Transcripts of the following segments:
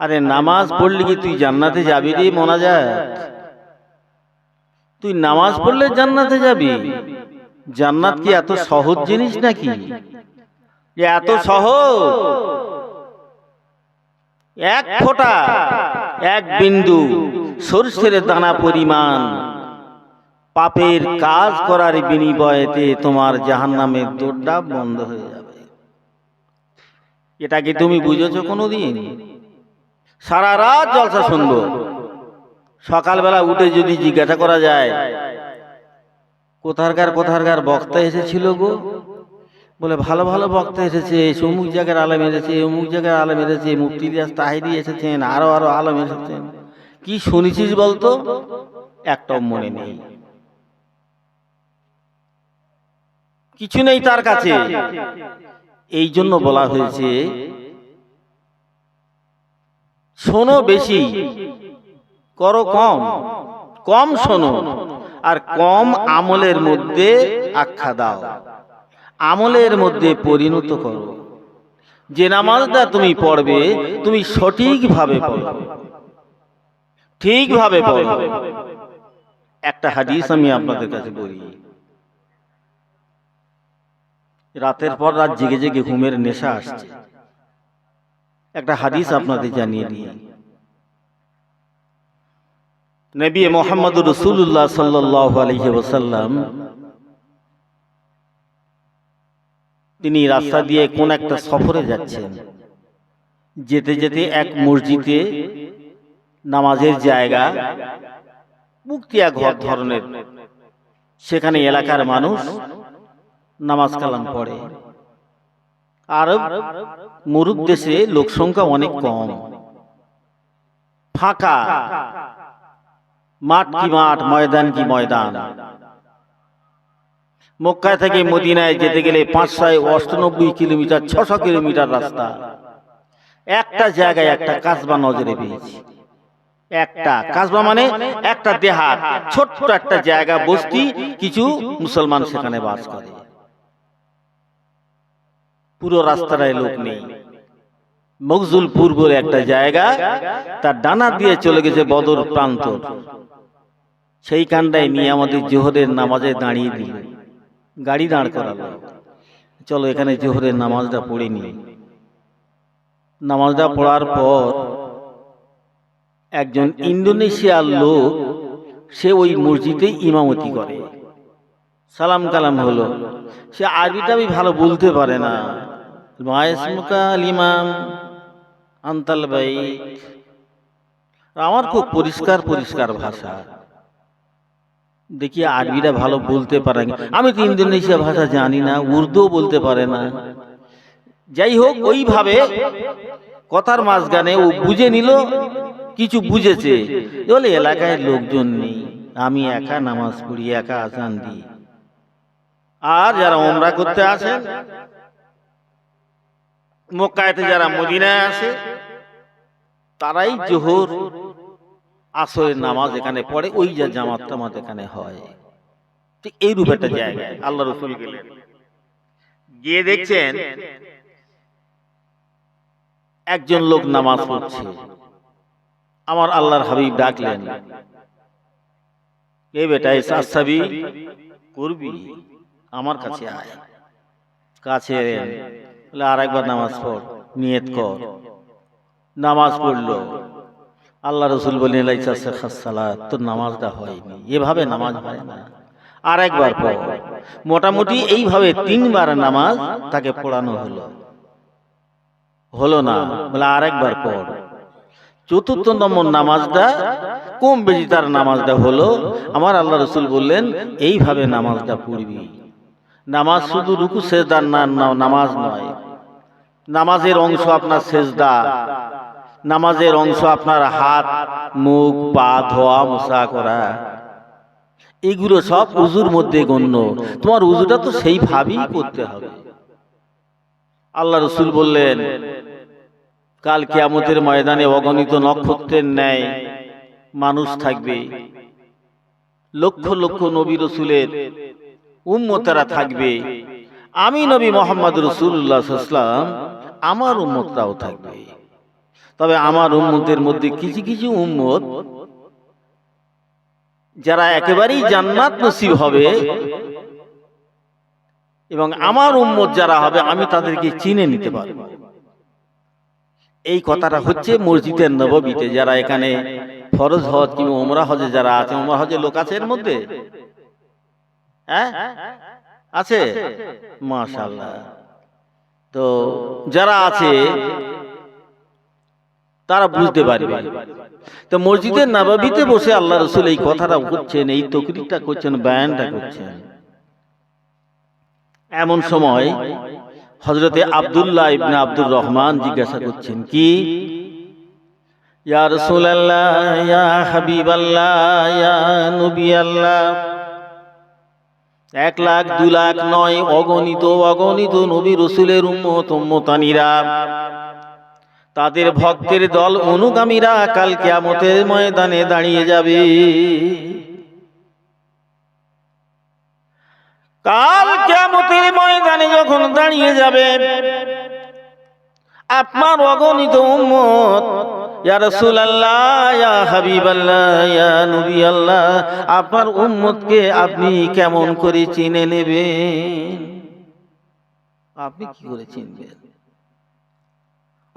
আরে নামাজ পড়লে কি তুই জান্নাতে যাবি রে মনা যায় তুই নামাজ পড়লে জান্নাতে যাবি। জান্নাত কি এত সহজ জিনিস নাকি? এত সহজ? এক ফোঁটা এক বিন্দু সরষের দানা পরিমাণ। পাপের কাজ করার বিনিময়েতে তোমার জাহান্নামের দোরটা বন্ধ হয়ে যাবে। এটা কি তুমি বুঝেছ কোনোদিন? সারা রাত জলসা শুনব। সকালবেলা উঠে যদি জিজ্ঞাসা করা যায় কোথারকার কোথারকার বক্তা এসেছিল গো? বলে, ভালো ভালো বক্তা এসেছে অমুক জায়গার আলম এসেছে, অমুক জায়গার আলম এসেছে, মুফতি ইলিয়াস তাহিরি এসেছেন, আরও আরও আলম এসেছেন। কি শুনেছিস বলতো? একটাও মনে নেই। কিছু নেই তার কাছে। এই জন্য বলা হয়েছে শোনো বেশি। করো কম। কম শোনো। আর কম আমলের মধ্যে আখ্যা দাও। আমলের মধ্যে পরিণত করো। যে নামাজটা তুমি পড়বে, তুমি সঠিকভাবে পড়ো। ঠিকভাবে পড়ো। একটা হাদিস আমি আপনাদের কাছে বলি। রাতের পর রাত জেগে জেগে ঘুমের নেশা আসছে। একটা হাদিস আপনাদের জানিয়ে দিই। নবী মোহাম্মদ রসুল্লাহ সাল্লাহ আলহি ওসাল্লাম তিনি রাস্তা দিয়ে কোন একটা সফরে যাচ্ছেন। যেতে যেতে এক মসজিদে নামাজের জায়গা মুক্তিয়া ঘর ধরনের। সেখানে এলাকার মানুষ নামাজ কালাম পড়ে। আরব মুরুব দেশে লোক সংখ্যা অনেক কম। ফাঁকা মাঠ কি মাঠ, ময়দান কি ময়দান? মক্কা থেকে মদিনায় যেতে গেলে পাঁচশো অষ্টানব্বই কিলোমিটার, ছশো কিলোমিটার রাস্তা। একটা জায়গায় একটা কাসবা নজরে পেয়েছি। একটা কাসবা মানে একটা দেহাত, ছোট্ট একটা জায়গা, বস্তি, কিছু মুসলমান সেখানে বাস করে। পুরো রাস্তাটায় লোক নেই। মকজুলপুর বলে একটা জায়গা, তার ডানা দিয়ে চলে গেছে বদর প্রান্ত। সেইখানটায় নিয়ে আমাদের জোহরের নামাজে দাঁড়িয়ে দিল। গাড়ি দাঁড় করালো। চলো এখানে জোহরের নামাজটা পড়ে নি নামাজটা পড়ার পর একজন ইন্দোনেশিয়ার লোক, সে ওই মসজিদে ইমামতি করে। সালাম কালাম হলো। সে আরবিটা আমি ভালো বলতে পারে না। ইমাম আন্তাল আমার খুব পরিষ্কার পরিষ্কার ভাষা। দেখি আরবিটা ভালো বলতে পারে। আমি তো ইন্দোনেশিয়া ভাষা জানি না উর্দু বলতে পারে না। যাই হোক, ওইভাবে কথার মাঝখানে ও বুঝে নিল, কিছু বুঝেছে। বলে, এলাকায় লোকজন নেই। আমি একা নামাজ পড়ি, একা আজান দিই। আর যারা ওমরা করতে আসেন মক্কায়তে যারা মদিনায় আসে, তারাই জোহর আসরের নামাজ এখানে পড়ে, ওই যে জামাত টামাত এখানে হয়। ঠিক এইরূপ একটা জায়গায়, আল্লাহ রসুল গিয়ে দেখছেন, একজন লোক নামাজ পড়ছে। আমার আল্লাহর হাবিব ডাকলেন, এ বেটা এই সাবি করবি? আমার কাছে আয়। কাছে বলে আর একবার নামাজ পড় নিয়ত কর। নামাজ পড়ল। আল্লাহ রসুল বলেন সালাত তোর নামাজটা হয়নি। এভাবে নামাজ হয় না। আর একবার পর মোটামুটি এইভাবে তিনবার নামাজ তাকে পড়ানো হলো। হলো। না। বলে আর একবার পর চতুর্থ নম্বর নামাজটা কম বেশি তার নামাজটা হলো। আমার আল্লাহ রসুল বললেন এইভাবে নামাজটা পড়বি। নামাজ শুধু রুকু সেজদার না নামাজ নয়। নামাজের অংশ আপনার সেজদা। নামাজের অংশ আপনার হাত, মুখ, পা, ধোয়া, মোছা করা। এগুলো সব উজুর মধ্যে গণ্য। তোমার উজুটা তো সেইভাবেই করতে হবে। আল্লাহ রসুল বললেন, কাল কিয়ামতের ময়দানে অগণিত নক্ষত্রের ন্যায় মানুষ থাকবে। লক্ষ লক্ষ নবী রসুলের উম্মতেরা থাকবে। আমি নবী মোহাম্মদ রসুল্লাহাম আমার উম্মতরাও থাকবে। তবে আমার উম্মতের মধ্যে কিছু কিছু উম্মত যারা একেবারেই জান্নাত নসিব হবে এবং আমার উম্মত যারা হবে আমি তাদেরকে চিনে নিতে পারব। এই কথাটা হচ্ছে মসজিদের নববীতে যারা এখানে ফরজ হজ কিংবা ওমরা হজে যারা আছে ওমরা হজে লোক আছে এর মধ্যে। হ্যাঁ? আছে? মাশাল্লাহ তো যারা আছে তারা বুঝতে পারবে। তো মসজিদের নবাবিতে বসে আল্লাহ রসুল এই কথাটা করছেন এই তকরিটা করছেন বয়ানটা করছেন। এমন সময় হজরতে আব্দুল্লাহ ইবনে আব্দুর রহমান জিজ্ঞাসা করছেন কি? ইয়া রসুল আল্লাহ ইয়া হাবিবাল্লাহ ইয়া নবী আল্লাহ এক লাখ, দু লাখ নয় অগণিত অগণিত নবী রসুলের উম্মত, উম্মতানিরা। তাদের ভক্তের দল অনুগামীরা কাল কিয়ামতের ময়দানে দাঁড়িয়ে যাবে। কাল কিয়ামতের ময়দানে যখন দাঁড়িয়ে যাবে, আপনার অগণিত উম্মত ইয়া রাসূলুল্লাহ, ইয়া হাবিবাল্লাহ, ইয়া নবী আল্লাহ আপনার উম্মতকে আপনি কেমন করে চিনে নেবেন? আপনি কি করে চিনবেন?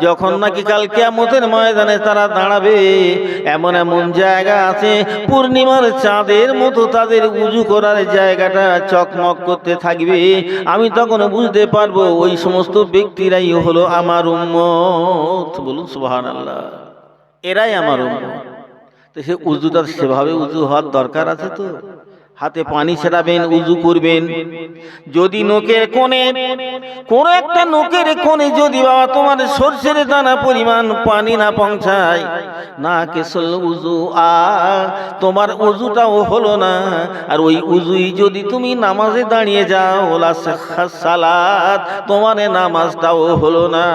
যখন নাকি কাল কিয়ামতের ময়দানে তারা দাঁড়াবে এমন এমন জায়গা আছে পূর্ণিমার চাঁদের মতো তাদের উজু করার জায়গাটা চকমক করতে থাকবে। আমি তখন বুঝতে পারব ওই সমস্ত ব্যক্তিরাই হলো আমার উম্মত। বলুন সুবহানাল্লাহ। এরাই আমার উম্মত। তো সে উজুটা সেভাবে উজু হওয়ার দরকার আছে তো? হাতে পানি ছেড়াবেন উজু করবেন। যদি নোকের কোণে কোন একটা নোকের কোণে যদি বাবা তোমার সর্ষের দানা পরিমাণ পানি না পৌঁছায় না কেসল উজু আ তোমার উজুটাও হলো না। আর ওই উজুই যদি তুমি নামাজে দাঁড়িয়ে যাও সালাত তোমার নামাজটাও হলো না।